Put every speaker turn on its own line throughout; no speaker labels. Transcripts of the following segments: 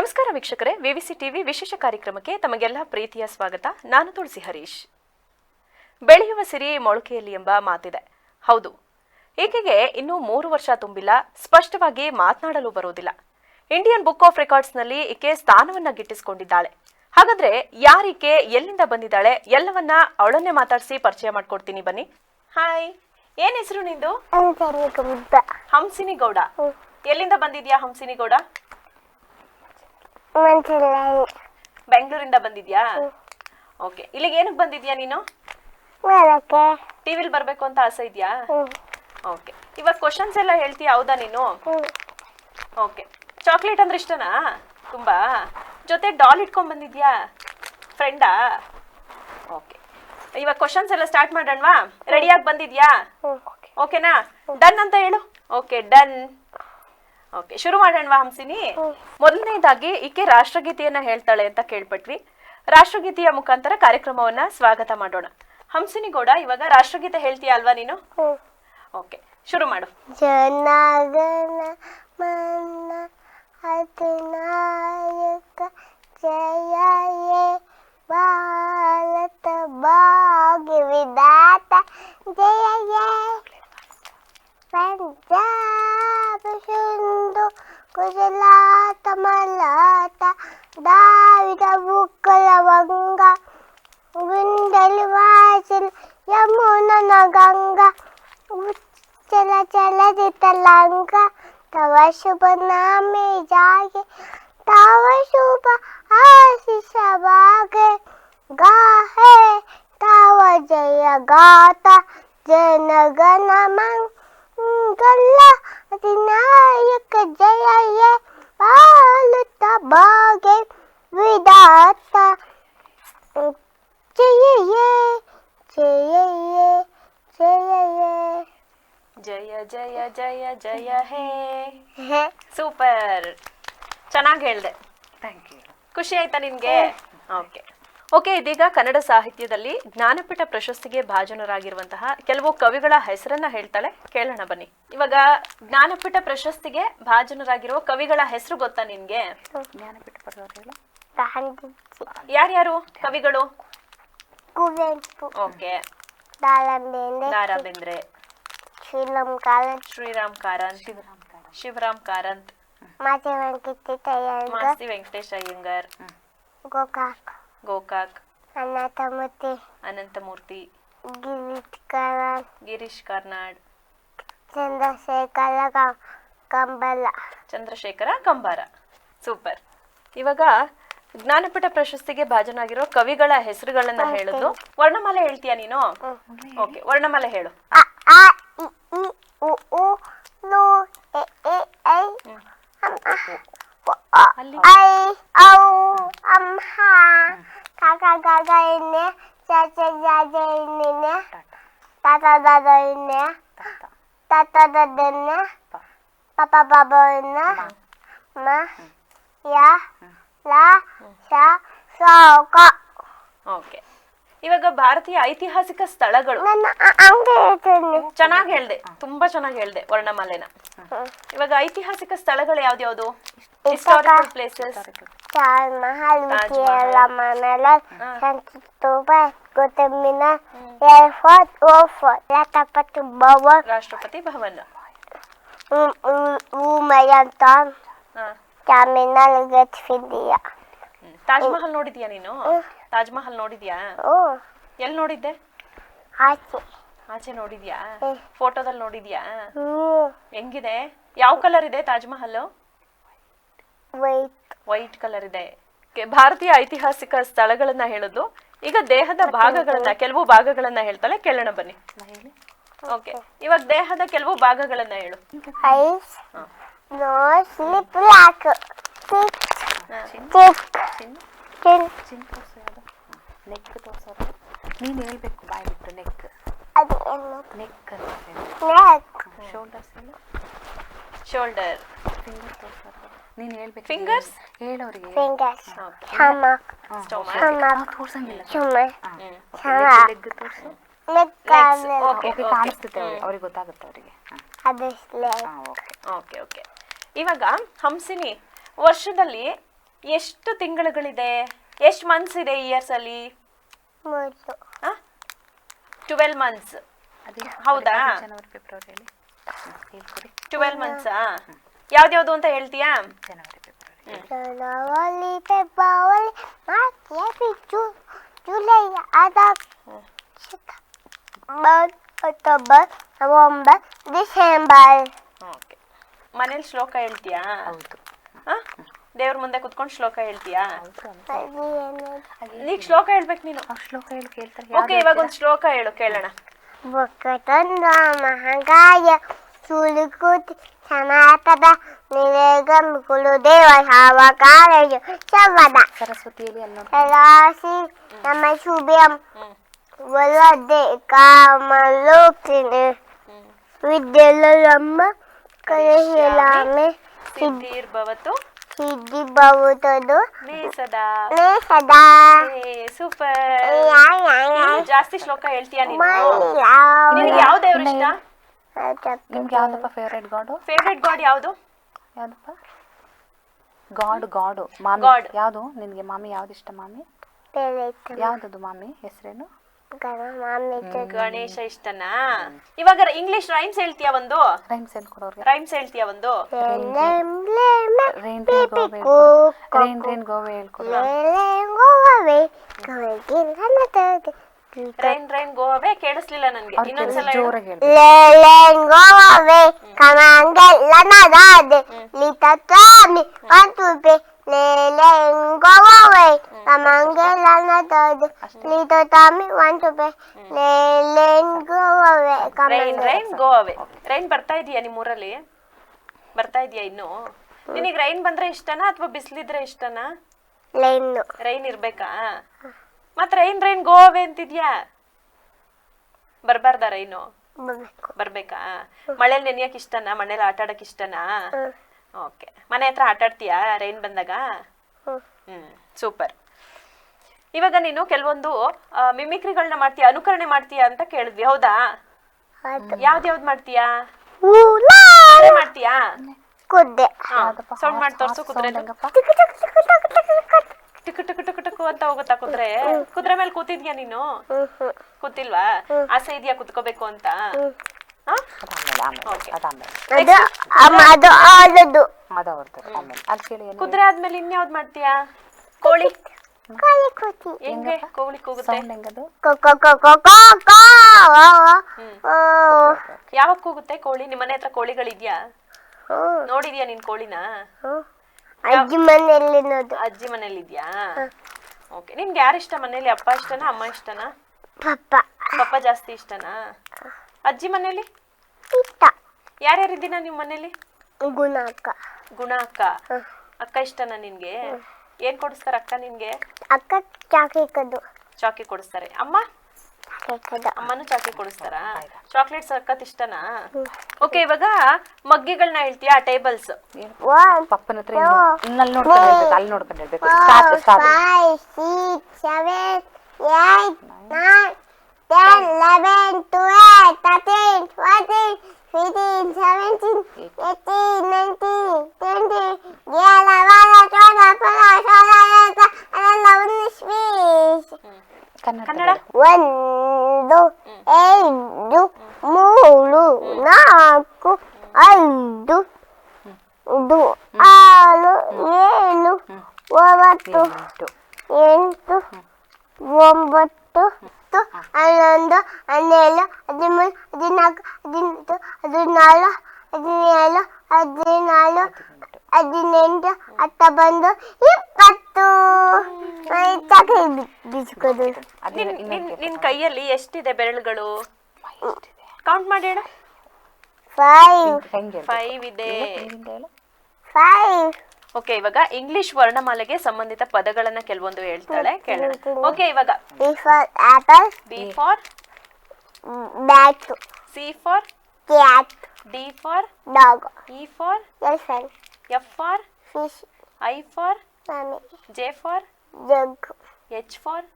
ನಮಸ್ಕಾರ ವೀಕ್ಷಕರೇ ವಿವಿಸಿ ಟಿವಿ ವಿಶೇಷ ಕಾರ್ಯಕ್ರಮಕ್ಕೆ ತಮಗೆಲ್ಲ ಪ್ರೀತಿಯ ಸ್ವಾಗತ. ನಾನು ತುಳಸಿ ಹರೀಶ್. ಬೆಳೆಯುವ ಸಿರಿ ಮೊಳಕೆಯಲ್ಲಿ ಎಂಬ ಮಾತಿದೆ. ಹೌದು. ಈಕೆಗೆ ಇನ್ನೂ ಮೂರು ವರ್ಷ ತುಂಬಿಲ್ಲ. ಸ್ಪಷ್ಟವಾಗಿ ಮಾತನಾಡಲು ಬರುವುದಿಲ್ಲ. ಇಂಡಿಯನ್ ಬುಕ್ ಆಫ್ ರೆಕಾರ್ಡ್ಸ್ನಲ್ಲಿ ಈಕೆ ಸ್ಥಾನವನ್ನ ಗಿಟ್ಟಿಸಿಕೊಂಡಿದ್ದಾಳೆ. ಹಾಗಾದ್ರೆ ಯಾರೀಕೆ ಎಲ್ಲಿಂದ ಬಂದಿದ್ದಾಳೆ ಎಲ್ಲವನ್ನ ಅವಳನ್ನೇ ಮಾತಾಡಿಸಿ ಪರಿಚಯ ಮಾಡ್ಕೊಡ್ತೀನಿ ಬನ್ನಿ. ಹಾಯ್ ಏನ್ ಹೆಸರು ನಿಂದು? ಹಂಸಿನಿ ಗೌಡ ಎಲ್ಲಿಂದ ಬಂದಿದ್ಯಾ ಹಂಸಿನಿ ಗೌಡ ಬೆಂಗಳೂರಿಂದ ಬಂದಿದ್ಯಾ? ಓಕೆ. ಇಲ್ಲಿಗೆ ಏನಕ್ಕೆ ಬಂದಿದ್ಯಾ ನೀನು? ಟಿವಿಲ್ ಬರ್ಬೇಕು ಅಂತ ಆಸೆ ಇದೆಯಾ? ಓಕೆ. ಇವಾಗ ಕ್ವಶನ್ಸ್ ಎಲ್ಲ ಹೇಳ್ತೀಯ ಹೌದಾ ನೀನು? ಓಕೆ. ಚಾಕ್ಲೇಟ್ ಅಂದ್ರೆ ಇಷ್ಟನಾ? ತುಂಬಾ? ಜೊತೆ ಡಾಲ್ ಇಟ್ಕೊಂಡ್ ಬಂದಿದ್ಯಾ? ಫ್ರೆಂಡಾ ಓಕೆ. ಇವಾಗ ಕ್ವಶನ್ಸ್ ಎಲ್ಲ ಸ್ಟಾರ್ಟ್ ಮಾಡೋಣವಾ? ರೆಡಿಯಾಗಿ ಬಂದಿದ್ಯಾ? ಓಕೆನಾ ಡನ್ ಅಂತ ಹೇಳು. ಓಕೆ ಡನ್ ಓಕೆ ಶುರು ಮಾಡೋಣವಾ ಹಂಸಿನಿ. ಮೊದಲನೇದಾಗಿ ಈಕೆ ರಾಷ್ಟ್ರಗೀತೆಯನ್ನ ಹೇಳ್ತಾಳೆ ಅಂತ ಕೇಳ್ಪಟ್ವಿ. ರಾಷ್ಟ್ರಗೀತೆಯ ಮುಖಾಂತರ ಕಾರ್ಯಕ್ರಮವನ್ನ ಸ್ವಾಗತ ಮಾಡೋಣ. ಹಂಸಿನಿ ಗೌಡ ಇವಾಗ ರಾಷ್ಟ್ರಗೀತೆ ಹೇಳ್ತೀಯ ಅಲ್ವಾ ನೀನು? ಓಕೆ ಶುರು ಮಾಡು.
ಜನಗಣ ಮನ್ನ ಅತಿನಾಯಕ ಜಯ ಭಾರತ ಭಾಗ್ಯ ವಿಧಾತ ಜಯ ಪಂಜಾಬ ಸಿಂಧು ಗುಜರಾತ ಮಲಾತ ದಾವಿದ ಬುಕ್ಕಲ ವಂಗ ಗುಂಡಲಿ ವಾಸಿಲ್ ಯಮುನನ ಗಂಗಾ ಉಚ್ಚಲ ಚಲದಿತ ಲಂಗ ತವ ಶುಭ ನಾಮೆ ಜಾಗೆ ತವ ಶುಭ ಆಶಿಷ ಬಾಗೆ ಗಾಹೆ ತವ ಜಯ ಗಾತ ಜನಗಣ ಮಂಗಲ ಅಧಿನಾಯಕ ಜಯ ಯೇ ಪಾಲುತ್ತ ಭಾಗ್ಯ ವಿಧಾತ ಜಯ ಯೇ ಜಯ ಯೇ ಜಯ ಯೇ
ಜಯ ಜಯ ಜಯ ಜಯ ಹೇ
ಹೇ
ಸೂಪರ್ ಚೆನ್ನಾಗಿ ಹೇಳ್ದೆ
ಥ್ಯಾಂಕ್ ಯು
ಖುಷಿ ಆಯ್ತಾ ನಿನ್ಗೆ ಓಕೆ ಓಕೆ ಇದೀಗ ಕನ್ನಡ ಸಾಹಿತ್ಯದಲ್ಲಿ ಜ್ಞಾನಪೀಠ ಪ್ರಶಸ್ತಿಗೆ ಭಾಜನರಾಗಿರುವಂತಹ ಕೆಲವು ಕವಿಗಳ ಹೆಸರನ್ನ ಹೇಳ್ತಾಳೆ. ಕೇಳೋಣ ಬನ್ನಿ. ಇವಾಗ ಜ್ಞಾನಪೀಠ ಪ್ರಶಸ್ತಿಗೆ ಭಾಜನರಾಗಿರುವ ಕವಿಗಳ ಹೆಸರು ಗೊತ್ತಾ ನಿನ್ಗೆ?
ಜ್ಞಾನಪೀಠ
ಯಾರ್ಯಾರು ಕವಿಗಳು?
ಕುವೆಂಪು.
ಓಕೆ. ದಾರಾ ಬೇಂದ್ರೆ ಶ್ರೀರಾಮ್ ಕಾರಂತ್.
ಶಿವರಾಮ್ ಕಾಡ
ಶಿವರಾಮ್ ಕಾರಂತ್. ಮಾಸಿ ವೆಂಕಟೇಶ್ ಅಯ್ಯಂಗರ್
ಗೋಕಾಕ್.
ಗೋಕಾಕ್
ಅನಾಥಮೂರ್ತಿ
ಅನಂತಮೂರ್ತಿ
ಗಿರಿಕರ
ಗಿರೀಶ್ ಕಾರ್ನಾಡ್
ಚಂದ್ರಶೇಖರ ಕಂಬಾರ ಕಂಬಲ
ಚಂದ್ರಶೇಖರ ಕಂಬಾರ. ಸೂಪರ್. ಇವಾಗ ಜ್ಞಾನಪೀಠ ಪ್ರಶಸ್ತಿಗೆ ಭಾಜನಾಗಿರೋ ಕವಿಗಳ ಹೆಸರುಗಳನ್ನ ಹೇಳುದು. ವರ್ಣಮಾಲೆ ಹೇಳ್ತೀಯಾ ನೀನು? ಓಕೆ ವರ್ಣಮಾಲೆ ಹೇಳು.
ಅ ಆ ಇ ಈ ಉ ಉ ಲು ಎ ಎ ಐ ಅಂ ಅಹ್ ಉ ಅ
ಅಲ್ಲಿ
ಐ ಔ ಅಂ ಹ ಕಾಕ ಗಾಗ ಎಣ್ಣೆ ಚಾಚ ಜಾಜ ಎಣ್ಣೆ ತಾತ ಎಣ್ಣೆ
ಪ
ಪಾಪ ಬಾಬಾ ಎಣ್ಣೆ ಮ ಯ ಲ ಶ ಸೋಕ
ಓಕೆ. ಇವಾಗ ಭಾರತೀಯ ಐತಿಹಾಸಿಕ ಸ್ಥಳಗಳು. ಚೆನ್ನಾಗಿ ಹೇಳ್ದೆ. ತುಂಬಾ ಚೆನ್ನಾಗಿ ಹೇಳ್ದೆ ವರ್ಣಮಾಲೆನ. ಇವಾಗ ಐತಿಹಾಸಿಕ ಸ್ಥಳಗಳು ಯಾವ್ದ್ಯಾವ್ದು ಹಿಸ್ಟಾರಿಕಲ್ ಪ್ಲೇಸಸ್
ತಾಜ್ ಮಹಲ್. ಮನಲ ಸಂತೂಪ ಗೌತಮಿನ ಏರ್ಫೋರ್ಟ್ ಓಫೋರ್ಟ್ ರಾಷ್ಟ್ರಪತಿ ಭವನ್.
ರಾಷ್ಟ್ರಪತಿ ಭವನ್.
ಉಮಯಂತಾನ್ ಇಂಡಿಯಾ
ಹ್ಮ್. ತಾಜ್ ಮಹಲ್ ನೋಡಿದ್ಯಾ ನೀನು? ತಾಜ್ ಮಹಲ್ ನೋಡಿದ್ಯಾ?
ಓ
ಎಲ್ಲಿ ನೋಡಿದ್ದೆ?
ಆಚೆ.
ಆಚೆ ನೋಡಿದ್ಯಾ. ಫೋಟೋದಲ್ಲಿ ನೋಡಿದ್ಯಾ? ಹೆಂಗಿದೆ? ಯಾವ ಕಲರ್ ಇದೆ Taj Mahal?
White.
White colour ಇದೆ. ಭಾರತೀಯ ಐತಿಹಾಸಿಕ ಸ್ಥಳಗಳನ್ನ ಹೇಳುದು. ಈಗ ದೇಹದ ಭಾಗಗಳನ್ನ ಕೆಲವು ಭಾಗಗಳನ್ನ ಹೇಳ್ತಾಳೆ ಕೇಳೋಣ ಬನ್ನಿ. ಓಕೆ ಇವಾಗ ದೇಹದ ಕೆಲವು ಭಾಗಗಳನ್ನ ಹೇಳು.
ಐಸ್
ಹಾ.
ನೋಸ್ ಲಿಪ್ ಲಾಕ್
ನೆಕ್ ತೋರಿಸೋದು. ನೀನು ಹೇಳ್ಬೇಕು ಬಾಯ್ ಬಿಟ್ಟು ನೆಕ್.
ಅದು
ನೆಕ್ ಅಂತ ಶೋಲ್ಡರ್ಸ್
ಶೋಲ್ಡರ್.
ಫಿಂಗರ್ ತೋರಿಸೋದು. ನೀನು ಹೇಳ್ಬೇಕು
ಫಿಂಗರ್ಸ್
ಹೇಳೋರಿಗೆ.
Stomach
Stomach.
ತೋರ್ಸಂಗಿಲ್ಲ. ಲೆಗ್ ತೋರಿಸು. ಓಕೆ ಅವ್ರಿಗೆ. ಅವ್ರಿಗೆ ಗೊತ್ತಾಗುತ್ತೆ ಅವರಿಗೆ.
leg.
ಹಾಂ ಓಕೆ
ಓಕೆ ಓಕೆ ಇವಾಗ ಹಂಸಿನಿ ವರ್ಷದಲ್ಲಿ ಎಷ್ಟು ತಿಂಗಳುಗಳಿದೆ? ಎಷ್ಟು ಮಂತ್ಸ್ ಇದೆ ಇಯರ್ಸ್ ಅಲ್ಲಿ?
ಮೂರು.
ಟ್ವೆಲ್ ಮಂತ್ಸ್
ಅದೇ
ಹೌದಾ?
ಜನವರಿ ಫೆಬ್ರವರಿಯಲ್ಲಿ ಹ್ಮ್, ಹೇಳ್ಕೊಡಿ.
ಟ್ವೆಲ್ ಮಂತ್ಸಾ ಯಾವ್ದ್ಯಾವ್ದು ಅಂತ ಹೇಳ್ತೀಯಾ?
January February
January February March April June July August September October November December.
Okay. ಮನೇಲಿ ಶ್ಲೋಕ ಹೇಳ್ತೀಯಾ?
ಹೌದು.
ಆ? ದೇವ್ರ ಮುಂದೆ ಕುತ್ಕೊಂಡು ಶ್ಲೋಕ ಹೇಳ್ತೀಯಾ? ಈಗ ಶ್ಲೋಕ ಹೇಳ್ಬೇಕು ನೀನು.
ಶ್ಲೋಕ ಹೇಳಿ ಕೇಳ್ತಾರೆ.
ಓಕೆ ಇವಾಗ ಒಂದು ಶ್ಲೋಕ ಹೇಳು ಕೇಳೋಣ.
ಬೊಕ್ಕತೊಂದ ಮಹಂಗಾಯ. ಸುಳುಕುತಿ ಸನಾತದ ನಿವೇಗಂ ಕುಲುದೇವ ಸಾವಕಾರಯ ಶವದ
ಸರಸ್ವತಿಯಲ್ಲಿ
ಕಲಾಸಿ ನಮ್ಮ ಶುಭ್ಯಂ. ಕಾಮಲೋಕಿನಿ
ಹ್ಮ್
ವಿದ್ಯೆಲಮ್ಮ ಕರೆಹಿಲಾಮೆ
ಸಿದ್ಧಿರ್ಭವತು
ಸಿದ್ಧಿ ಬಹುತದು
ಸದಾ.
ಸದಾ.
ಸೂಪರ್. ಜಾಸ್ತಿ ಶ್ಲೋಕ ಹೇಳ್ತೀಯಾ ನೀನು? ನಿನಗೆ ಯಾವ ದೇವ್ರ ಇಷ್ಟ
ನಿಮ್ಗೆ ಯಾವ್ದಪ್ಪ ಫೇವ್ರೇಟ್ ಗಾಡು?
ಫೇವ್ರೆಟ್ ಗಾಡ್ ಯಾವುದು?
ಯಾವ್ದಪ್ಪ? God god. ಮಾಮಿ.
God.
ಯಾವುದು? ನಿನಗೆ ಮಾಮಿ ಯಾವ್ದು ಇಷ್ಟ ಮಾಮಿ? ಯಾವ್ದದು ಮಾಮಿ? ಹೆಸರೇನು?
ಗಣೇಶ ಇಷ್ಟನಾ? ಇವಾಗ ಇಂಗ್ಲಿಷ್ ರೈಮ್ಸ್ ಹೇಳ್ತೀಯಾ ಒಂದು?
ರೈಮ್ಸ್ ಹೇಳ್ಕೊಡೋರ್ಗೆ
ರೈಮ್ಸ್ ಹೇಳ್ತೀಯಾ ಒಂದು?
Rain rain go away rain rain go away ಹೇಳ್ಕೊಡು.
Rain rain go away ಕೇಳಿಸ್ಲಿಲ್ಲ ನನ್ಗೆ. ಇನ್ನೊಂದ್ಸಲ ಹೇಳು.
ಜೋರಾಗಿ ಹೇಳಿ
rain rain go away rain ಬರ್ತಾ ಇದೀಯಾ ನಿಮ್ಮ ಊರಲ್ಲಿ ಬರ್ತಾ ಇದೀಯಾ ಇನ್ನು? ನಿನಗೆ ರೈನ್ ಬಂದ್ರೆ ಇಷ್ಟನಾ ಅಥವಾ ಬಿಸಿಲಿದ್ರೆ ಇಷ್ಟನಾ?
ಲೈನು
ರೈನ್ ಇರ್ಬೇಕಾ? ಮತ್ ಏನ್ ರೈನ್ ಗೋವೆ ಅಂತಿದ್ಯಾ ಬರ್ಬಾರ್ದಾ ರೈನು
ಬರ್ಬೇಕು
ಮಳೇಲಿ ನೆನೆಯಕ್ ಇಷ್ಟನಾ ಮನೇಲಿ ಆಟ ಆಡಕ್ ಇಷ್ಟನಾ ಓಕೆ ಮನೆ ಹತ್ರ ಆಟ ಆಡ್ತೀಯಾ ರೈನ್ ಬಂದಾಗ
ಹ್ಮ್.
ಸೂಪರ್ ಇವಾಗ ನೀನು ಕೆಲವೊಂದು ಮಿಮಿಕ್ರಿಗಳನ್ನ ಮಾಡ್ತೀಯ ಅನುಕರಣೆ ಮಾಡ್ತೀಯಾ ಅಂತ ಕೇಳಿದ್ವಿ ಹೌದಾ
ಯಾವ್ದ್
ಯಾವ್ದ್ ಮಾಡ್ತೀಯಾ ಮಾಡ್ತೀಯಾ ಸೌಂಡ್ ಮಾಡಿ ತೋರ್ಸು ಕುದುರೆ ಟಿಕ್ ಟಿಕ್ ಟುಕು ಟುಕು ಅಂತ ಹೋಗುತ್ತಾ ಕುದ್ರೆ? ಕುದ್ರೆ ಮೇಲೆ ಕೂತಿದ್ಯಾ ನೀನು? ಕೂತಿಲ್ವಾ? ಆಸೆ ಇದೆಯಾ ಕುತ್ಕೋಬೇಕು ಅಂತ? ಕುದ್ರೆ ಆದ್ಮೇಲೆ ಇನ್ಯಾವ್ದು ಮಾಡ್ತೀಯಾ? ಕೋಳಿ?
ಕೋಳಿ ಕೂತಿ.
ಹೆಂಗೆ? ಕೋಳಿ ಕೂಗುತ್ತೆ?
ಸೌಂಡ್ ಹೆಂಗದು?
ಕೊ ಕೊ ಕೊ ಕೊ ಕೊ ಕೊ ಓ
ಯಾವಾಗ ಕೂಗುತ್ತೆ ಕೋಳಿ? ನಿಮ್ಮನೆ ಹತ್ರ ಕೋಳಿಗಳಿದ್ಯಾ? ನೋಡಿದ್ಯಾ ನಿನ್ ಕೋಳಿನ?
ಅಜ್ಜಿ ಮನೆಯಲ್ಲಿ ನೋಡು
ಅಜ್ಜಿ ಮನೇಲಿ ಇದ್ಯಾ ಓಕೆ ನಿನ್ಗೆ ಯಾರು ಇಷ್ಟ? ಮನೇಲಿ ಅಪ್ಪ ಇಷ್ಟನಾ ಅಮ್ಮ ಇಷ್ಟನಾ?
ಪಪ್ಪ.
ಪಪ್ಪ ಜಾಸ್ತಿ ಇಷ್ಟನಾ? ಅಜ್ಜಿ ಮನೇಲಿ
ಇಷ್ಟ.
ಯಾರ್ಯಾರಿದ್ದೀನ ನಿಮ್ ಮನೇಲಿ
ಗುಣಾಕ
ಗುಣ ಅಕ್ಕ ಅಕ್ಕ ಇಷ್ಟನಾ ನಿನ್ಗೆ? ಏನ್ ಕೊಡಿಸ್ತಾರ ಅಕ್ಕ ನಿನ್ಗೆ?
ಅಕ್ಕ ಚಾಕಿ
ಚಾಕಿ ಕೊಡಿಸ್ತಾರೆ. ಅಮ್ಮ? ಅಮ್ಮನೂ ಚಾಕಿ ಕೊಡಿಸ್ತಾರಾ ಚಾಕ್ಲೇಟ್ ಸಕ್ಕತ್ ಇಷ್ಟನಾ ಓಕೆ ಇವಾಗ ಮಗ್ಗಿಗಳನ್ನ ಹೇಳ್ತೀಯಾ ಟೇಬಲ್ಸ್
ಪಪ್ಪನ ಹತ್ರ ಇನ್ನು ಅಲ್ಲಿ ನೋಡ್ಕೊಂಡು ಹೇಳ್ಬೇಕು ಅಲ್ಲಿ ನೋಡ್ಕೊಂಡು ಹೇಳ್ಬೇಕು start
start six, seven, eight, nine, ten, eleven, twelve, thirteen, fourteen, fifteen, seventeen, eighteen, nineteen, twenty, ಏಳು, ಬಾರ, ಚೌದ, ಪದ, ಸೋಲ, ಎಂಟ, ಹನ್ನೆರಡು, ಉನ್ನಿಸ್.
ಕನ್ನಡ
ಕನ್ನಡ
ಒಂದು ಎರಡು ಮೂರು ನಾಲ್ಕು ಐದು ಇದು ಆರು ಏಳು ಒಂಬತ್ತು
ಎಂಟು
ಎಂಟು ಒಂಬತ್ತು ಹತ್ತು ಹನ್ನೊಂದು ಹನ್ನೆರಡು ಹದಿಮೂರು ಹದಿನಾಲ್ಕು ಹದಿನೆಂಟು ಹದಿನಾರು ಹದಿನೇಳು ಹದಿನಾರು ಹದಿನೆಂಟು ಹತ್ತೊಂಬತ್ತು ಇಪ್ಪತ್ತು ಇತ್ತಾಗ ಬಿಸ್ಕೊದು
ಅದೇ
ನಿನ್ ನಿನ್ ನಿನ್ ಕೈಯಲ್ಲಿ ಎಷ್ಟಿದೆ ಬೆರಳುಗಳು? ಕೌಂಟ್ ಮಾಡಿ ಹೇಳು.
ಫೈವ್
ಹೆಂಗೆ
ಫೈವ್ ಇದೆ.
ಫೈವ್
ಓಕೆ ಇವಾಗ ಇಂಗ್ಲಿಷ್ ವರ್ಣಮಾಲೆಗೆ ಸಂಬಂಧಿತ ಪದಗಳನ್ನ ಕೆಲವೊಂದು ಹೇಳ್ತಾಳೆ ಕೇಳೋಣ. ಓಕೆ ಇವಾಗ
B for apple
B for
bat
C for
cat
D for
dog
E for
elephant
F for
fish
I for
mummy
J for
jug
H for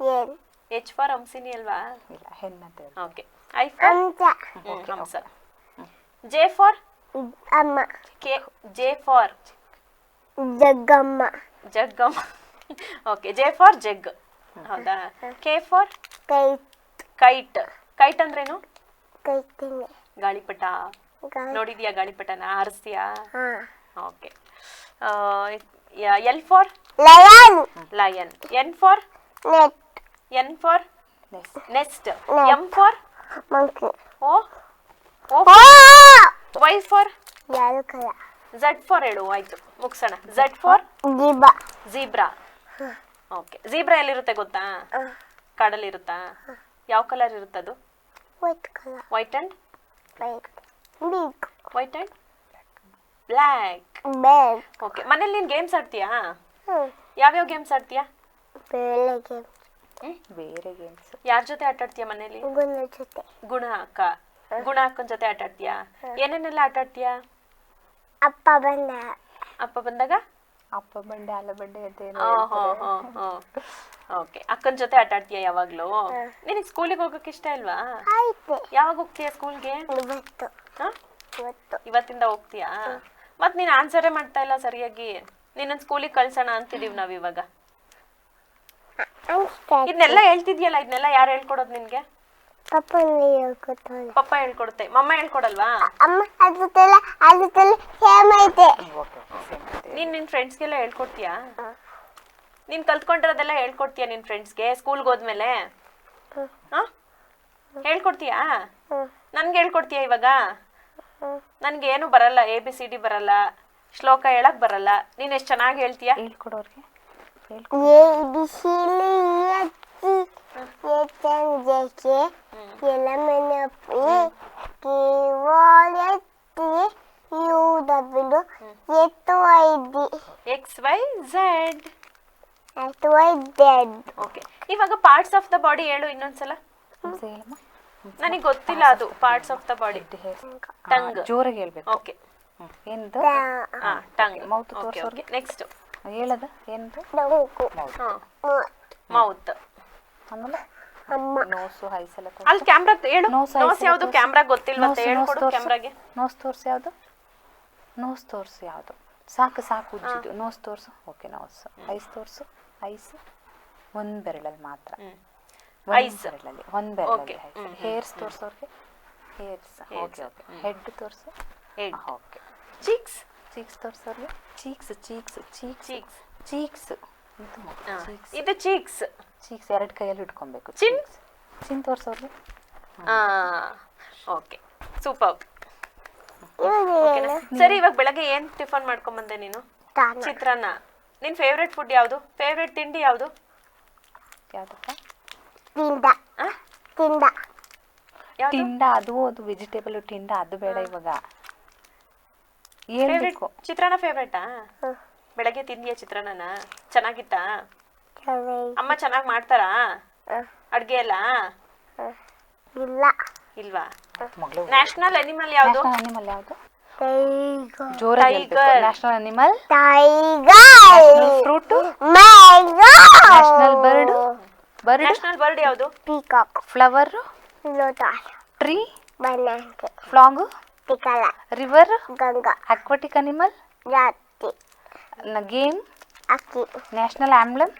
L
H for ಅಂಸಿನಿ ಅಲ್ವಾ
ಇಲ್ಲ ಹೆಣ್ಣತೆ ಹೇಳು.
ಓಕೆ ಐ ಫಾರ್
ಓಕೆ
ಹಂಸ. J for
ಅಮ್ಮ.
K J for
ಜಗ್ಗಮ್ಮ.
ಜಗ್ಗಮ್ಮ. Okay J for jug. ಹೌದಾ? K for
kite
kite kite ಅಂದ್ರೇನು?
Kiting
ಗಾಳಿಪಟ.
ಗಾಳಿ.
ನೋಡಿದ್ಯಾ ಗಾಳಿಪಟನ? ಆರಿಸ್ತೀಯಾ
ಹಾ.
Okay L
for
lion lion N
for
net N
for
nest next M
for
monkey O
O
Y for
ಯಾರು
ಝಡ್ ಫಾರ್ ಹೇಳು ಆಯ್ತು. ಮುಗ್ಸೋಣ. Z for
zebra
zebra okay zebra ಎಲ್ಲಿರುತ್ತೆ ಗೊತ್ತಾ? ಕಾಡಲ್ಲಿರುತ್ತಾ ಯಾವ ಕಲರ್ ಇರುತ್ತದು
ವೈಟ್ ಕಲ white and
white white and
black
okay ಮನೇಲಿ ನೀನು ಗೇಮ್ಸ್ ಆಡ್ತೀಯಾ? ಯಾವ್ಯಾವ ಗೇಮ್ಸ್ ಆಡ್ತೀಯಾ?
ಬೆಳಗ್ಗೆ
ಬೇರೆ ಗೇಮ್ಸ್
ಯಾರ ಜೊತೆ ಆಟ ಆಡ್ತೀಯಾ ಮನೇಲಿ?
ಗುಣ ಜೊತೆ.
ಗುಣ ಅಕ್ಕ. ಗುಣ ಅಕ್ಕನ ಜೊತೆ ಆಟ ಆಡ್ತೀಯಾ? ಏನೇನೆಲ್ಲ ಆಟ ಆಡ್ತೀಯಾ?
ಅಪ್ಪ ಬಂದ
ಅಪ್ಪ ಬಂದಾಗ?
ಅಪ್ಪ ಬಂಡೆ ಅಲ್ಲ ಬಂಡೆ
ಓಕೆ ಅಕ್ಕನ ಜೊತೆ ಆಟ ಆಡ್ತೀಯಾ ಯಾವಾಗ್ಲೂ? ನಿನಗೆ ಸ್ಕೂಲಿಗೆ ಹೋಗಕ್ಕೆ ಇಷ್ಟ ಇಲ್ವಾ? ಯಾವಾಗ ಹೋಗ್ತೀಯಾ ಸ್ಕೂಲ್ಗೆ ಇವತ್ತಿಂದ ಹೋಗ್ತೀಯಾ? ಮತ್ ನೀನ್ ಆನ್ಸರೇ ಮಾಡ್ತಾ ಇಲ್ಲ ಸರಿಯಾಗಿ. ನಿನ್ನ ಸ್ಕೂಲಿಗೆ ಕಳ್ಸೋಣ ಅಂತಿದೀವಿ ನಾವ್ ಇವಾಗ. ಇದನ್ನೆಲ್ಲ ಹೇಳ್ತಿದ್ಯಲ್ಲ ಇದನ್ನೆಲ್ಲ ಯಾರು ಹೇಳ್ಕೊಡೋದು ನಿನ್ಗೆ?
ಪಪ್ಪ ಹೇಳ್ಕೊತಾನೆ
ಪಪ್ಪ ಹೇಳ್ಕೊಡುತ್ತೆ. ಮಮ್ಮ ಹೇಳ್ಕೊಡಲ್ವಾ?
ಅಮ್ಮ ಸೇಮ್ ಐತೆ.
ನೀನ್ ನಿನ್ ಫ್ರೆಂಡ್ಸ್ಗೆಲ್ಲ ಹೇಳ್ಕೊಡ್ತೀಯಾ? ನೀನ್ ಕಲ್ತ್ಕೊಂಡಿರೋದೆಲ್ಲ ಹೇಳ್ಕೊಡ್ತೀಯಾ ನಿನ್ ಫ್ರೆಂಡ್ಸ್ಗೆ ಸ್ಕೂಲ್ಗೆ ಹೋದ್ಮೇಲೆ? ಹಾ? ಹೇಳ್ಕೊಡ್ತೀಯಾ. ನನ್ಗೆ ಹೇಳ್ಕೊಡ್ತೀಯಾ ಇವಾಗ? ನನ್ಗೆ ಏನು ಬರಲ್ಲ ಎ ಬಿ ಸಿ ಡಿ ಬರಲ್ಲ ಶ್ಲೋಕ ಹೇಳಕ್ ಬರಲ್ಲ. ನೀನ್ ಎಷ್ಟ್ ಚೆನ್ನಾಗಿ ಹೇಳ್ತೀಯಾ?
ಹೇಳ್ಕೊಡೋರ್ಗೆ. ಹೇಳ್ಕೊ.
ಎ ಎತ್ತಂಜಕ್ಕೆ ಎತ್ತು ಡಿ
ಎಕ್ಸ್ ವೈ ಝೆಡ್
ಎತ್ತು ಐದೆಡ್
ಓಕೆ ಇವಾಗ ಪಾರ್ಟ್ಸ್ ಆಫ್ ದ ಬಾಡಿ ಹೇಳು ಇನ್ನೊಂದ್ಸಲ.
ಹೇಳಮ್ಮ.
ನನಗೆ ಗೊತ್ತಿಲ್ಲ ಅದು parts of the body tongue.
ಜೋರಾಗಿ ಹೇಳ್ಬೇಕು.
ಓಕೆ.
ಏನದು?
ಹಾ ಟಂಗ್. ಮೌತ್
ತೋರ್ಸೋರ್ಗೆ?
ನೆಕ್ಸ್ಟ್
ಹೇಳದ? ಏನದು?
ಹಾ. ಮೌತ್.
ಆಮೇಲೆ?
ಅಮ್ಮ.
ನೋಸು ಹೈಸೆಲ್ಲ
ಅಲ್ಲಿ ಕ್ಯಾಮ್ರಾ ಹೇಳು.
ನೋಸ್
ನೋಸ್ ಯಾವ್ದು? ಕ್ಯಾಮ್ರಾ ಗೊತ್ತಿಲ್ವಂತೆ ಹೇಳ್ಕೊಡು ಕ್ಯಾಮ್ರಾಗೆ
ನೋಸ್ ತೋರ್ಸು ಯಾವುದು? ನೋಸ್ ತೋರ್ಸು ಯಾವುದು? ಸಾಕು ಸಾಕು ಉಜ್ಜಿದ್ದು. ನೋಸ್ ತೋರ್ಸು. Okay nose. ಐಸ್ ತೋರ್ಸು. ಐಸ್. ಒಂದ್ ಬೆರಳಲ್ಲಿ ಮಾತ್ರ.
Eyes.
ಬೆರಳಲ್ಲಿ ಒಂದ್ ಬೆರಳಲ್ಲಿ ಹೇರ್ಸ್ ತೋರ್ಸೋರ್ಗೆ? ಹೇರ್ಸ್ ಓಕೆ ಓಕೆ ಹೆಡ್ ತೋರ್ಸು?
Head
okay
cheeks
cheeks ತೋರ್ಸೋರ್ಗೆ? Cheeks cheeks cheek
cheeks
cheeks ಇದು ಚೀಕ್ಸ್
ಇದು ಚೀಕ್ಸ್
ಚೀಕ್ಸ್ ಎರಡು ಕೈಯಲ್ಲಿ ಇಟ್ಕೊಬೇಕು.
ಚಿನ್?
ಚಿನ್ ತೋರ್ಸೋರ್ಗೆ?
ಹಾ ಓಕೆ ಸೂಪರ್ ಸರಿ ಇವಾಗ ಬೆಳಗ್ಗೆ ಏನ್ ಟಿಫನ್ ಮಾಡ್ಕೊಂಡ್ ಬಂದೆ ನೀನು? ಚಿತ್ರಾನ್ನ. ನಿನ್ ಫೇವ್ರೆಟ್ ಫುಡ್ ಯಾವುದು? ಫೇವ್ರೆಟ್ ತಿಂಡಿ ಯಾವುದು?
ಯಾವ್ದಪ್ಪ?
ತಿಂದ.
ಆ?
ತಿಂದಾ.
ಯಾವ್ದು?
ಟಿಂಡ ಅದು ಅದು ವೆಜಿಟೇಬಲ್ ಟಿಂಡ ಅದು ಬೇಡ ಇವಾಗ.
ಏನು
ಹೇಳ್ಬೇಕು.
ಚಿತ್ರಾನ್ನ ಫೇವ್ರೇಟಾ. ಬೆಳಗ್ಗೆ ತಿಂದಿಯಾ ಚಿತ್ರಾನ್ನನ? ಚೆನ್ನಾಗಿತ್ತಾ? ಅಮ್ಮ ಚೆನ್ನಾಗಿ ಮಾಡ್ತಾರಾ? ಅಡ್ಗೆ ಎಲ್ಲ?
ಇಲ್ಲ.
ಇಲ್ವಾ? ನ್ಯಾಷನಲ್ ಅನಿಮಲ್ ಯಾವುದು?
ನ್ಯಾಷನಲ್ ಅನಿಮಲ್ ಯಾವುದು? ಜೋರಾಗಿ national animal
tiger
fruit
mango
national bird bird?
National bird ಯಾವುದು?
Peacock
flower
lotus
tree
banyan
flag
ಟಿಕಲ
river
Ganga
aquatic animal
ಜಾತಿ
ಗೇಮ್
ಅಕ್ಕಿ
ನ್ಯಾಷನಲ್ ಆಂಬ್ಲಮ್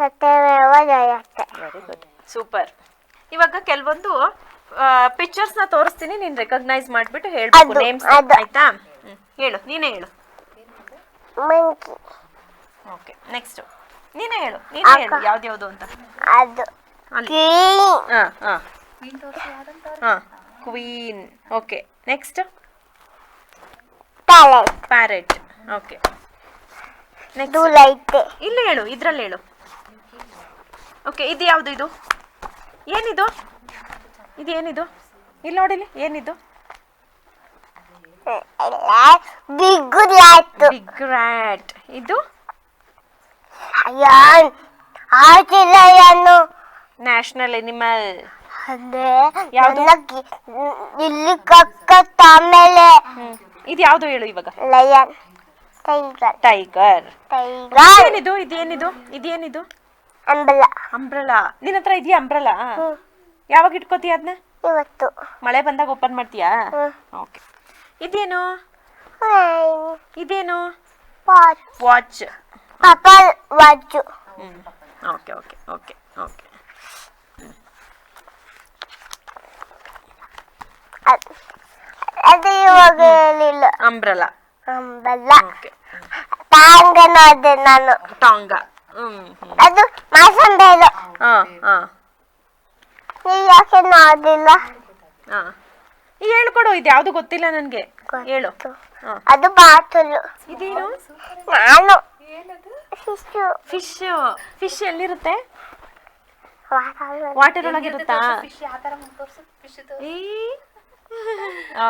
ಸತ್ಯಮೇವ ಜಯತೆ.
ವೆರಿ ಗುಡ್
ಸೂಪರ್ ಇವಾಗ ಕೆಲವೊಂದು ಪಿಕ್ಚರ್ಸ್ನ ತೋರಿಸ್ತೀನಿ. ನೀನ್ ರೆಕಗ್ನೈಸ್ ಮಾಡ್ಬಿಟ್ಟು ಹೇಳ್ಬೇಕು. ನೇಮ್ಸ್ ಆಯ್ತಾ? ಹೇಳು. ನೀನೇ ಹೇಳು.
ಮಂಕಿ
ಓಕೆ ನೆಕ್ಸ್ಟ್ ನೀನೇ ಹೇಳು ನೀನೇ ಹೇಳು ಯಾವ್ದ್ಯಾವ್ದು ಅಂತ.
ಅದು
ಹಾ ಹಾ ಹಾ queen. Okay
next?
Parrot. Okay. Next
light
ಇಲ್ಲಿ ಹೇಳು ಇದ್ರಲ್ಲಿ ಹೇಳು. ಓಕೆ ಇದು ಯಾವುದು ಇದು? ಏನಿದು? ಇದು ಏನಿದು? ಇಲ್ಲಿ ನೋಡಿಲಿ ಏನಿದು ಬಿಗ್ ರ್ಯಾಟ್. ಇದು?
ಲಯನ್
ನ್ಯಾಷನಲ್ ಎನಿಮಲ್
ಅಂದ್ರೆ
ಯಾವ್ದು?
ನನಗೆ ಇಲ್ಲಿ ಕಕ್ಕ ಆಮೇಲೆ
ಇದು ಯಾವುದು ಹೇಳು ಇವಾಗ?
ಲಯನ್ ಟೈಗರ್
ಟೈಗರ್
ಟೈಗರ್
ಏನಿದು ಇದೇನಿದು? ಇದೇನಿದು?
ಅಂಬಲ
ಅಂಬ್ರಲಾ ನಿನ್ನ ಹತ್ರ ಇದೆಯಾ ಅಂಬ್ರಲಾ ಯಾವಾಗ ಇಟ್ಕೋತೀಯ ಅದನ್ನ
ಇವತ್ತು.
ಮಳೆ ಬಂದಾಗ ಓಪನ್ ಮಾಡ್ತೀಯಾ?
ಹ್ಮ್.
ಓಕೆ ಇದೇನು? ಇದೇನು?
ವಾಚ್
ವಾಚ್
ಪಾಪ
watch okay okay okay okay.
ಅದ್- ಇವಾಗ ಹೇಳಿಲ್ಲ.
ಅಂಬ್ರಲ್ಲ.
ಅಂಬಲ್ಲ
ಓಕೆ
ತಾಂಗ ನೋಡಿದೆ ನಾನು.
ಟಾಂಗ. ಹ್ಮ್ ಹ್ಮ್.
ಅದು ಮಾಸಂಬೇಲು
ಹಾ ಹಾ.
ನೀವು ಯಾಕೆ ನೋಡಿಲ್ಲ
ಹಾ. ಈಗ ಹೇಳ್ಕೊಡು ಇದು ಯಾವುದು ಗೊತ್ತಿಲ್ಲ ನನಗೆ. ಹೇಳು. ಹಾ.
ಅದು ಬಾತಲು.
ಇದೇನು?
ನಾನು ಶಿಶು
ಫಿಶ್ ಫಿಶ್ ಎಲ್ಲಿರುತ್ತೆ? ವಾಟರ್ ಒಳಗಿರುತ್ತಾ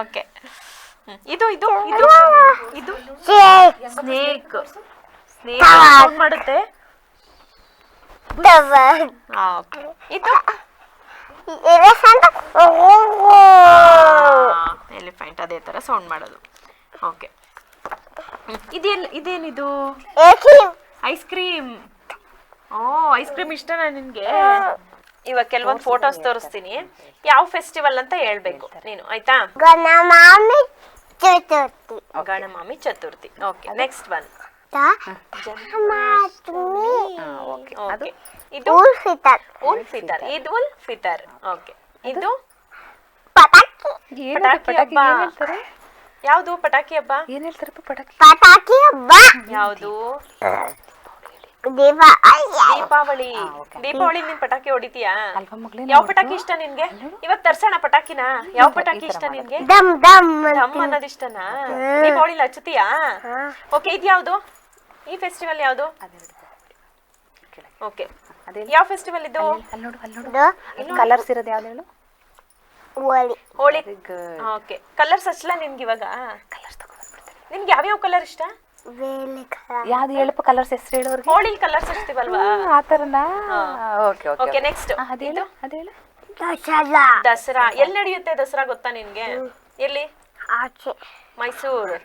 ಓಕೆ ಇದು. ಇದು ಇದು ಇದು ಸ್ನೇಕ್ ಸ್ನೇಕ್ ಮಾಡುತ್ತೆ. Okay. ಇದು? ಎಲಿಫೆಂಟ್ ಅದೇ ತರ ಸೌಂಡ್ ಮಾಡೋದು. ಓಕೆ ಇದೆಲ್ಲ ಇದೇನಿದು? ಐಸ್ ಕ್ರೀಮ್ ಓ ಐಸ್ ಕ್ರೀಮ್ ಇಷ್ಟನಾ ನಿನ್ಗೆ? ಇವಾಗ ಕೆಲವೊಂದು ಫೋಟೋಸ್ ತೋರಿಸ್ತೀನಿ. ಯಾವ ಫೆಸ್ಟಿವಲ್ ಅಂತ ಹೇಳ್ಬೇಕು. ನೀನು ಆಯ್ತಾ?
ಗಣಮಾಮಿ ಚತುರ್ಥಿ.
ಗಣಮಾಮಿ ಚತುರ್ಥಿ. ಓಕೆ ನೆಕ್ಸ್ಟ್ ಒನ್ ಇದು
ಉಲ್ ಫಿತರ್
ಉಲ್ ಫಿತರ್ ಈದ್ ಉಲ್ ಫಿತರ್ ಓಕೆ. ಇದು?
ಪಟಾಕಿ.
ಪಟಾಕಿ? ಹಬ್ಬ. ಯಾವುದು? ಪಟಾಕಿ ಹಬ್ಬ?
ಏನ್ ಹೇಳ್ತಾರಪ್ಪ ಪಟಾಕಿ?
ಪಟಾಕಿ ಹಬ್ಬ.
ಯಾವುದು? ದೀಪಾವಳಿ. ದೀಪಾವಳಿ ನೀನ್ ಪಟಾಕಿ ಹೊಡಿತೀಯಾ? ಯಾವ ಪಟಾಕಿ ಇಷ್ಟ ನಿನ್ಗೆ? ಇವತ್ ತರ್ಸೋಣ ಪಟಾಕಿನ. ಯಾವ ಪಟಾಕಿ ಇಷ್ಟ ನಿನ್ಗೆ?
ದಮ್ ದಮ್
ದಮ್ ಅನ್ನೋದು ಇಷ್ಟನಾ? ದೀಪಾವಳಿ ಹಚ್ಚುತ್ತೀಯಾ? ಓಕೆ ಇದು ಯಾವುದು? ಈ ಫೆಸ್ಟಿವಲ್ ಯಾವುದು? ಓಕೆ.
ಅದೇ
ಯಾವ ಫೆಸ್ಟಿವಲ್ ಇದು?
ಅಲ್ಲಿ ನೋಡು ಅಲ್ಲಿ ನೋಡು. ಕಲರ್ಸ್ ಇರೋದು ಯಾವ್ದು ಹೇಳು?
ಹೋಳಿ.
ಹೋಳಿ ಓಕೆ ಕಲರ್ಸ್ ಹಚ್ಚಲ ನಿನ್ಗೆ ಇವಾಗ?
ಕಲರ್ಸ್ ತಗೊಂಡ್ಬಿಡ್ತಾರೆ
ನಿನ್ಗೆ ಯಾವ್ಯಾವ ಕಲರ್ ಇಷ್ಟ?
ಯಾವ್ದು ಹೇಳಪ್ಪ ಕಲರ್ಸ್ ಹೆಸರು ಹೇಳೋರ್ಗೆ?
ಹೋಳಿ ಕಲರ್ಸ್ ಹಚ್ತೀವಲ್ವಾ
ಆ ಥರನಾ ಓಕೆ
ಓಕೆ
ಓಕೆ
ನೆಕ್ಸ್ಟ್
ಅದು ಹೇಳು
ದಸರಾ.
ದಸರಾ. ಎಲ್ಲಿ ನಡೆಯುತ್ತೆ ದಸರಾ ಗೊತ್ತಾ ನಿನ್ಗೆ? ಎಲ್ಲಿ?
ಆಚೆ.
Mysuru.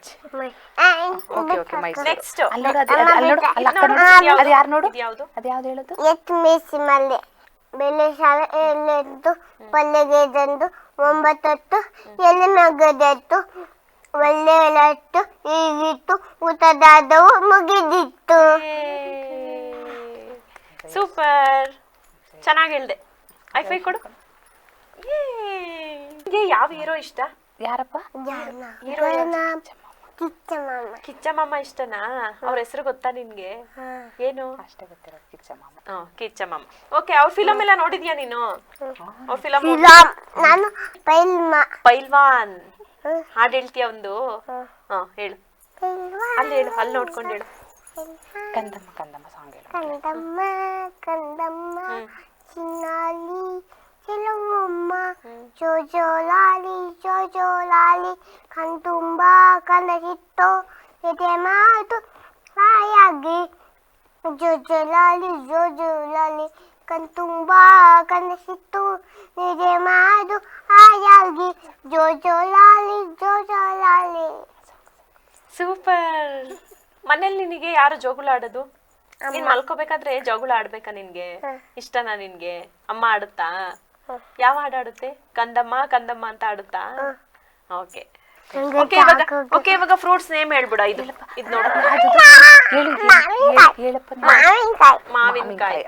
Okay okay Mysuru
next.
ಅಲ್ಲಿ ನೋಡು ಅದು ಅಲ್ಲಿ ನೋಡು ಅಲ್ಲಿ ಯಾರು ನೋಡು?
ಇದು ಯಾವ್ದು?
ಅದು ಯಾವ್ದು ಹೇಳೋದು?
ಎತ್ ಮೇಸಿ ಮಲ್ಲೆ ಬೆಲೆ ಶಾಲೆ ಎಲೆದ್ದು ಪಲ್ಲೆಗೆದಂದು ಒಂಬತ್ತತ್ತು? ಎಲೆ ಮಗದತ್ತು ಒಳ್ಳೆ ಎಲತ್ತು ಈಗಿತ್ತು ಊಟದಾದವು ಮುಗಿದಿತ್ತು.
ಸೂಪರ್ ಚೆನ್ನಾಗಿ ಹೇಳ್ದೆ. ಐಫೈ ಕೊಡು. ಯಾವ ಹೀರೋ ಇಷ್ಟ?
ಯಾರಪ್ಪ?
ಹೀರೋ
ಕಿಚ್ಚ ಮಾಮ.
ಕಿಚ್ಚ ಮಾಮ ಇಷ್ಟನಾ? ಅವ್ರ ಹೆಸರು ಗೊತ್ತಾ ನಿನ್ಗೆ? ಏನು?
ಅಷ್ಟೇ ಗೊತ್ತಿರೋ ಕಿಚ್ಚ ಮಾಮ.
ಆ, ಕಿಚ್ಚ ಮಾಮ. ಓಕೆ ಅವ್ರ ಫಿಲಮ್ ಎಲ್ಲ ನೋಡಿದ್ಯಾ ನೀನು? ಅವ್ರ ಫಿಲಮ್
ಫಿಲಂ ನಾನು ಪೈಲ್ಮ
ಪೈಲ್ವಾನ್? ಹಾಡು ಹೇಳ್ತೀಯ ಒಂದು? ಹಾ. ಹೇಳು.
ಪೈಲ್ವಾನ್
ಅಲ್ಲಿ ಹೇಳು ಅಲ್ಲಿ ನೋಡ್ಕೊಂಡು ಹೇಳು.
ಕಂದಮ್ಮ ಕಂದಮ್ಮ ಸಾಂಗ್ ಹೇಳು.
ಕಂದಮ್ಮ ಕಂದಮ್ಮ ಚಿನ್ನಾಲಿ ಕೆಲವಮ್ಮ ಜೋ ಜೋ ಕಣ್ತುಂಬ ಕನಸಿತ್ತು ಎದೆ ಮಾತು ಹಾಯಾಗಿ. ಜೋಜೋಲಾಲಿ ಜೋಜೋಲಾಲಿ ಕಣ್ತುಂಬ ಕನಸಿತ್ತು ಎದೆ ಮಾತು ಹಾಯಾಗಿ. ಜೋಜೋಲಾಲಿ ಜೋಜೋಲಾಲಿ.
ಸೂಪರ್. ಮನೇಲಿ ನಿನಗೆ ಯಾರು ಜೋಗುಳ ಆಡೋದು? ನೀನ್ ಮಲ್ಕೋಬೇಕಾದ್ರೆ ಜೋಗುಳ ಆಡ್ಬೇಕಾ ನಿನ್ಗೆ? ಇಷ್ಟನಾ ನಿನ್ಗೆ? ಅಮ್ಮ ಆಡುತ್ತಾ? ಯಾವ ಹಾಡು ಆಡುತ್ತೆ ಕಂದಮ್ಮ ಕಂದಮ್ಮ ಅಂತ ಆಡುತ್ತಾ ಓಕೆ. ಓಕೆ ಇವಾಗ ಓಕೆ ಇವಾಗ ಫ್ರೂಟ್ಸ್ ನೇಮ್ ಹೇಳ್ಬಿಡ ಇದು. ಇದು ನೋಡಿ.
ಮಾವಿನಕಾಯಿ.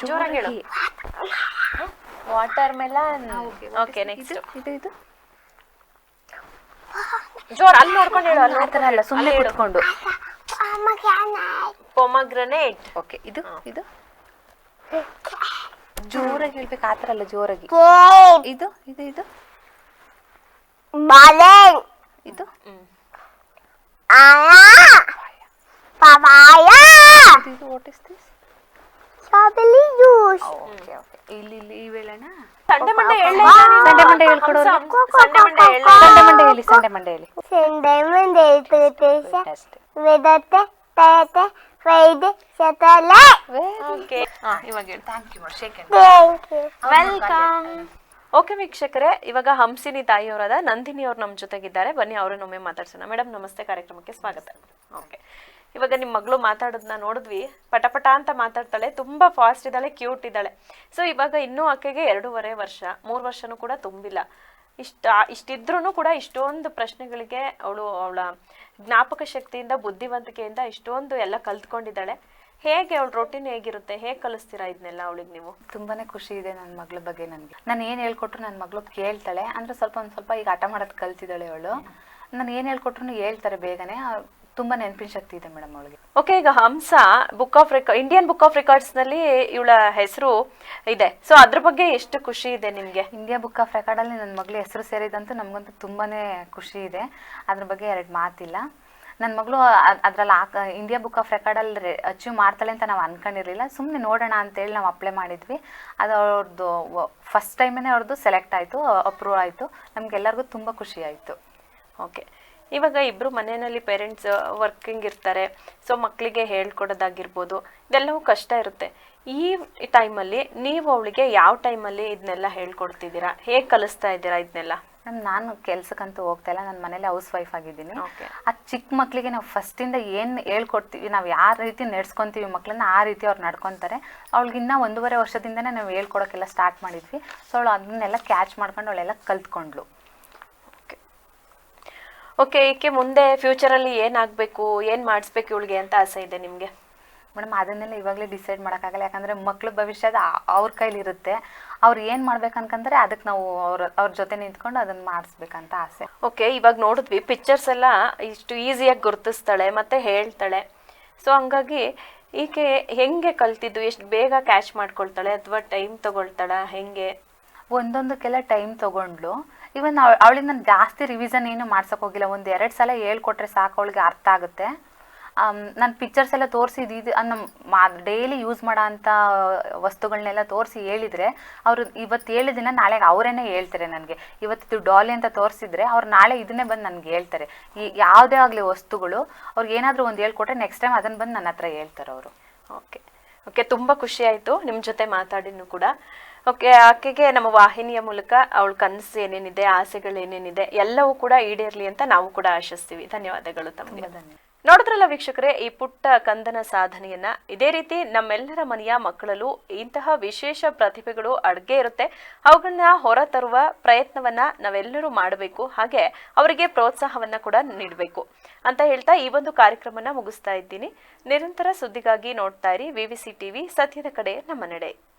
ಜೋರಾಗಿ ಹೇಳು.
Water melon.
ಓಕೆ ನೆಕ್ಸ್ಟ್
ಇದು? ಇದು
ಜೋರ್ ಅಲ್ಲಿ ನೋಡ್ಕೊಂಡು ಹೇಳು ಅಲ್ಲಿ
ಆ ಅಲ್ಲ ಸುಮ್ಮನೆ
ಹೇಳು.
ಕುತ್ಕೊಂಡು.
ಪೊಮಗ್ರನೇಟ್
ಓಕೆ ಇದು ಇದು? ಜೋರಾಗಿ ಹೇಳ್ಬೇಕು ಆ ಥರ ಅಲ್ಲ ಜೋರಾಗಿ.
ಕೇಕ್
ಇದು ಇದು ಇದು.
ಬಾಳೆಹಣ್ಣು
ಇದು.
ಆಯಾ ಪಪಾಯ
ಇದು ಇದು what is this
strawberry juice
okay okay. ಇಲ್ಲಿ ಇಲ್ಲಿ ಈ ವೇಳೆನಾ?
ಸಂಡೆ ಮಂಡೆ
ಸಂಡೆ ಮಂಡೆ ಹೇಳ್ಕೊಡು
ಸಂಡೆ ಮಂಡೆ ಹೇಳ
ಸಂಡೆ ಮಂಡೆ ಹೇಳಿ ಸಂಡೆ ಮಂಡೆ ಹೇಳಿ.
ಸಂಡೆ ಮಂಡೆ ತುಳತೇಶ
ಅಷ್ಟೇ
ವೇದತೆ ತಯತೆ ವೈದ್ಯ ಶತಲೆ.
ಓಕೆ ಹಾ ಇವಾಗ ಹೇಳು.
Thank you shake
thank you
welcome okay ವೀಕ್ಷಕರೇ ಇವಾಗ ಹಂಸಿನಿ ತಾಯಿಯವರಾದ ನಂದಿನಿ ಅವ್ರು ನಮ್ಮ ಜೊತೆಗಿದ್ದಾರೆ. ಬನ್ನಿ ಅವರನ್ನೊಮ್ಮೆ ಮಾತಾಡ್ಸೋಣ. ಮೇಡಮ್ ನಮಸ್ತೆ. ಕಾರ್ಯಕ್ರಮಕ್ಕೆ ಸ್ವಾಗತ. ಓಕೆ ಇವಾಗ ನಿಮ್ಮ ಮಗಳು ಮಾತಾಡೋದನ್ನ ನೋಡಿದ್ವಿ. ಪಟಪಟ ಅಂತ ಮಾತಾಡ್ತಾಳೆ. ತುಂಬಾ ಫಾಸ್ಟ್ ಇದ್ದಾಳೆ ಕ್ಯೂಟ್ ಇದ್ದಾಳೆ. ಸೊ ಇವಾಗ ಇನ್ನೂ ಆಕೆಗೆ ಎರಡೂವರೆ ವರ್ಷ ಮೂರು ವರ್ಷನೂ ಕೂಡ ತುಂಬಿಲ್ಲ. ಇಷ್ಟ ಇಷ್ಟಿದ್ರೂ ಕೂಡ ಇಷ್ಟೊಂದು ಪ್ರಶ್ನೆಗಳಿಗೆ ಅವಳು ಅವಳ ಜ್ಞಾಪಕ ಶಕ್ತಿಯಿಂದ ಬುದ್ಧಿವಂತಿಕೆಯಿಂದ ಇಷ್ಟೊಂದು ಎಲ್ಲ ಕಲ್ತ್ಕೊಂಡಿದ್ದಾಳೆ. ಹೇಗೆ ಅವಳ ರೊಟೀನ್ ಹೇಗಿರುತ್ತೆ? ಹೇಗೆ ಕಲಿಸ್ತೀರಾ ಇದನ್ನೆಲ್ಲ ಅವಳಿಗೆ ನೀವು?
ತುಂಬಾನೇ ಖುಷಿ ಇದೆ ನನ್ನ ಮಗಳ ಬಗ್ಗೆ ನನಗೆ. ನಾನು ಏನು ಹೇಳ್ಕೊಟ್ರು ನನ್ನ ಮಗಳು ಕೇಳ್ತಾಳೆ. ಅಂದ್ರೆ ಸ್ವಲ್ಪ ಒಂದು ಸ್ವಲ್ಪ ಈಗ ಆಟ ಮಾಡೋದು ಕಲ್ತಿದ್ದಾಳೆ ಅವಳು. ನಾನು ಏನು ಹೇಳ್ಕೊಟ್ರು ಹೇಳ್ತಾರೆ ಬೇಗನೆ. ತುಂಬಾ ನೆನಪಿನ ಶಕ್ತಿ ಇದೆ ಮೇಡಮ್ ಅವಳಿಗೆ.
ಓಕೆ ಈಗ Hamsa book of record Indian book of ರೆಕಾರ್ಡ್ಸ್ನಲ್ಲಿ ಇವಳ ಹೆಸರು ಇದೆ. ಸೊ ಅದ್ರ ಬಗ್ಗೆ ಎಷ್ಟು ಖುಷಿ ಇದೆ ನಿಮ್ಗೆ?
ಇಂಡಿಯಾ ಬುಕ್ ಆಫ್ ರೆಕಾರ್ಡ್ ಅಲ್ಲಿ ನನ್ನ ಮಗಳು ಹೆಸರು ಸೇರಿದಂತೂ ನಮಗಂತೂ ತುಂಬಾನೇ ಖುಷಿ ಇದೆ. ಅದ್ರ ಬಗ್ಗೆ ಎರಡು ಮಾತಿಲ್ಲ. ನನ್ನ ಮಗಳು ಅದ್ರಲ್ಲಿ ಆ ಇಂಡಿಯಾ ಬುಕ್ ಆಫ್ ರೆಕಾರ್ಡಲ್ಲಿ ಅಚೀವ್ ಮಾಡ್ತಾಳೆ ಅಂತ ನಾವು ಅನ್ಕೊಂಡಿರಲಿಲ್ಲ. ಸುಮ್ಮನೆ ನೋಡೋಣ ಅಂತೇಳಿ ನಾವು ಅಪ್ಲೈ ಮಾಡಿದ್ವಿ. ಅದು ಅವ್ರದ್ದು ಫಸ್ಟ್ ಟೈಮೇ ಅವ್ರದ್ದು ಸೆಲೆಕ್ಟ್ ಆಯಿತು ಅಪ್ರೂವ್ ಆಯಿತು. ನಮಗೆಲ್ಲರಿಗೂ ತುಂಬ ಖುಷಿ ಆಯಿತು.
ಓಕೆ. ಇವಾಗ ಇಬ್ಬರು ಮನೆಯಲ್ಲಿ ಪೇರೆಂಟ್ಸ್ ವರ್ಕಿಂಗ್ ಇರ್ತಾರೆ. ಸೊ ಮಕ್ಕಳಿಗೆ ಹೇಳ್ಕೊಡೋದಾಗಿರ್ಬೋದು, ಇದೆಲ್ಲವೂ ಕಷ್ಟ ಇರುತ್ತೆ. ಈ ಟೈಮಲ್ಲಿ ನೀವು ಅವಳಿಗೆ ಯಾವ ಟೈಮಲ್ಲಿ ಇದನ್ನೆಲ್ಲ ಹೇಳ್ಕೊಡ್ತಿದ್ದೀರಾ? ಹೇಗೆ ಕಲಿಸ್ತಾ ಇದ್ದೀರಾ ಇದನ್ನೆಲ್ಲ
ಮೇಡಮ್ ನಾನು ಕೆಲ್ಸಕ್ಕಂತೂ ಹೋಗ್ತಾ ಇಲ್ಲ. ನನ್ನ ಮನೇಲಿ ಹೌಸ್ ವೈಫ್ ಆಗಿದ್ದೀನಿ. ಆ ಚಿಕ್ಕ ಮಕ್ಕಳಿಗೆ ನಾವು ಫಸ್ಟಿಂದ ಏನು ಹೇಳ್ಕೊಡ್ತೀವಿ ನಾವು ಯಾವ ರೀತಿ ನಡ್ಸ್ಕೊತೀವಿ ಮಕ್ಕಳನ್ನ ಆ ರೀತಿ ಅವ್ರು ನಡ್ಕೊತಾರೆ. ಅವಳಿಗಿನ್ನ ಒಂದೂವರೆ ವರ್ಷದಿಂದನೇ ನಾವು ಹೇಳ್ಕೊಡೋಕ್ಕೆಲ್ಲ ಸ್ಟಾರ್ಟ್ ಮಾಡಿದ್ವಿ. ಸೊ ಅವಳು ಅದನ್ನೆಲ್ಲ ಕ್ಯಾಚ್ ಮಾಡ್ಕೊಂಡು ಅವಳೆಲ್ಲ ಕಲ್ತ್ಕೊಂಡ್ಳು.
ಓಕೆ ಓಕೆ ಈಕೆ ಮುಂದೆ ಫ್ಯೂಚರಲ್ಲಿ ಏನಾಗಬೇಕು ಏನು ಮಾಡಿಸ್ಬೇಕು ಇವಳಿಗೆ ಅಂತ ಆಸೆ ಇದೆ ನಿಮಗೆ?
ಮೇಡಮ್ ಅದನ್ನೆಲ್ಲ ಇವಾಗಲೇ ಡಿಸೈಡ್ ಮಾಡೋಕ್ಕಾಗಲ್ಲ ಯಾಕಂದರೆ ಮಕ್ಳ ಭವಿಷ್ಯದ ಅವ್ರ ಕೈಲಿರುತ್ತೆ. ಅವ್ರು ಏನು ಮಾಡ್ಬೇಕು ಅನ್ಕಂತಾರೆ ಅದಕ್ಕೆ ನಾವು ಅವ್ರ ಅವ್ರ ಜೊತೆ ನಿಂತ್ಕೊಂಡು ಅದನ್ನ ಮಾಡಿಸ್ಬೇಕಂತ ಆಸೆ.
ಓಕೆ ಇವಾಗ ನೋಡಿದ್ವಿ ಪಿಕ್ಚರ್ಸ್ ಎಲ್ಲ ಇಷ್ಟು ಈಸಿಯಾಗಿ ಗುರುತಿಸ್ತಾಳೆ ಮತ್ತೆ ಹೇಳ್ತಾಳೆ. ಸೊ ಹಂಗಾಗಿ ಈಕೆ ಹೆಂಗೆ ಕಲ್ತಿದ್ದು ಎಷ್ಟು ಬೇಗ ಕ್ಯಾಚ್ ಮಾಡ್ಕೊಳ್ತಾಳೆ ಅಥವಾ ಟೈಮ್ ತಗೊಳ್ತಾಳ ಹೆಂಗೆ?
ಒಂದೊಂದಕ್ಕೆಲ್ಲ ಟೈಮ್ ತಗೊಂಡ್ಲು ಇವನ್ ಅವಳಿಗೆ ನಾನು ಜಾಸ್ತಿ ರಿವಿಸನ್ ಏನು ಮಾಡ್ಸಕ್ ಹೋಗಿಲ್ಲ. ಒಂದು ಎರಡು ಸಲ ಹೇಳ್ಕೊಟ್ರೆ ಸಾಕು ಅವಳಿಗೆ ಅರ್ಥ ಆಗುತ್ತೆ. ನಾನು ಪಿಕ್ಚರ್ಸ್ ಎಲ್ಲ ತೋರಿಸಿ ಇದು ನಮ್ಮ ಡೈಲಿ ಯೂಸ್ ಮಾಡೋ ಅಂಥ ವಸ್ತುಗಳನ್ನೆಲ್ಲ ತೋರಿಸಿ ಹೇಳಿದರೆ ಅವರು ಇವತ್ತು ಹೇಳಿದಿನ ನಾಳೆ ಅವರೇನೆ ಹೇಳ್ತಾರೆ ನನಗೆ. ಇವತ್ತು ಡಾಲಿ ಅಂತ ತೋರಿಸಿದ್ರೆ ಅವ್ರು ನಾಳೆ ಇದನ್ನೇ ಬಂದು ನನಗೆ ಹೇಳ್ತಾರೆ. ಈ ಯಾವುದೇ ಆಗಲಿ ವಸ್ತುಗಳು ಅವ್ರಿಗೆ ಏನಾದರೂ ಒಂದು ಹೇಳ್ಕೊಟ್ರೆ ನೆಕ್ಸ್ಟ್ ಟೈಮ್ ಅದನ್ನು ಬಂದು ನನ್ನ ಹತ್ರ ಹೇಳ್ತಾರೆ ಅವರು.
ಓಕೆ ಓಕೆ ತುಂಬ ಖುಷಿ ಆಯಿತು ನಿಮ್ಮ ಜೊತೆ ಮಾತಾಡಿನೂ ಕೂಡ. ಓಕೆ ಆಕೆಗೆ ನಮ್ಮ ವಾಹಿನಿಯ ಮೂಲಕ ಅವಳ ಕನಸು ಏನೇನಿದೆ ಆಸೆಗಳು ಏನೇನಿದೆ ಎಲ್ಲವೂ ಕೂಡ ಈಡೇರಲಿ ಅಂತ ನಾವು ಕೂಡ ಆಶಿಸ್ತೀವಿ. ಧನ್ಯವಾದಗಳು ತಮಗೆ.
ಧನ್ಯವಾದ.
ನೋಡಿದ್ರಲ್ಲ ವೀಕ್ಷಕರೇ, ಈ ಪುಟ್ಟ ಕಂದನ ಸಾಧನೆಯನ್ನ. ಇದೇ ರೀತಿ ನಮ್ಮೆಲ್ಲರ ಮನೆಯ ಮಕ್ಕಳಲ್ಲೂ ಇಂತಹ ವಿಶೇಷ ಪ್ರತಿಭೆಗಳು ಅಡ್ಗೆ ಇರುತ್ತೆ. ಅವುಗಳನ್ನ ಹೊರತರುವ ಪ್ರಯತ್ನವನ್ನ ನಾವೆಲ್ಲರೂ ಮಾಡಬೇಕು. ಹಾಗೆ ಅವರಿಗೆ ಪ್ರೋತ್ಸಾಹವನ್ನ ಕೂಡ ನೀಡಬೇಕು. ಅಂತ ಹೇಳ್ತಾ ಈ ಒಂದು ಕಾರ್ಯಕ್ರಮನ ಮುಗಿಸ್ತಾ ಇದ್ದೀನಿ. ನಿರಂತರ ಸುದ್ದಿಗಾಗಿ ನೋಡ್ತಾ ಇರಿ. ವಿವಿಸಿ ಟಿವಿ ಸತ್ಯದ ಕಡೆ ನಮ್ಮ ನಡೆ.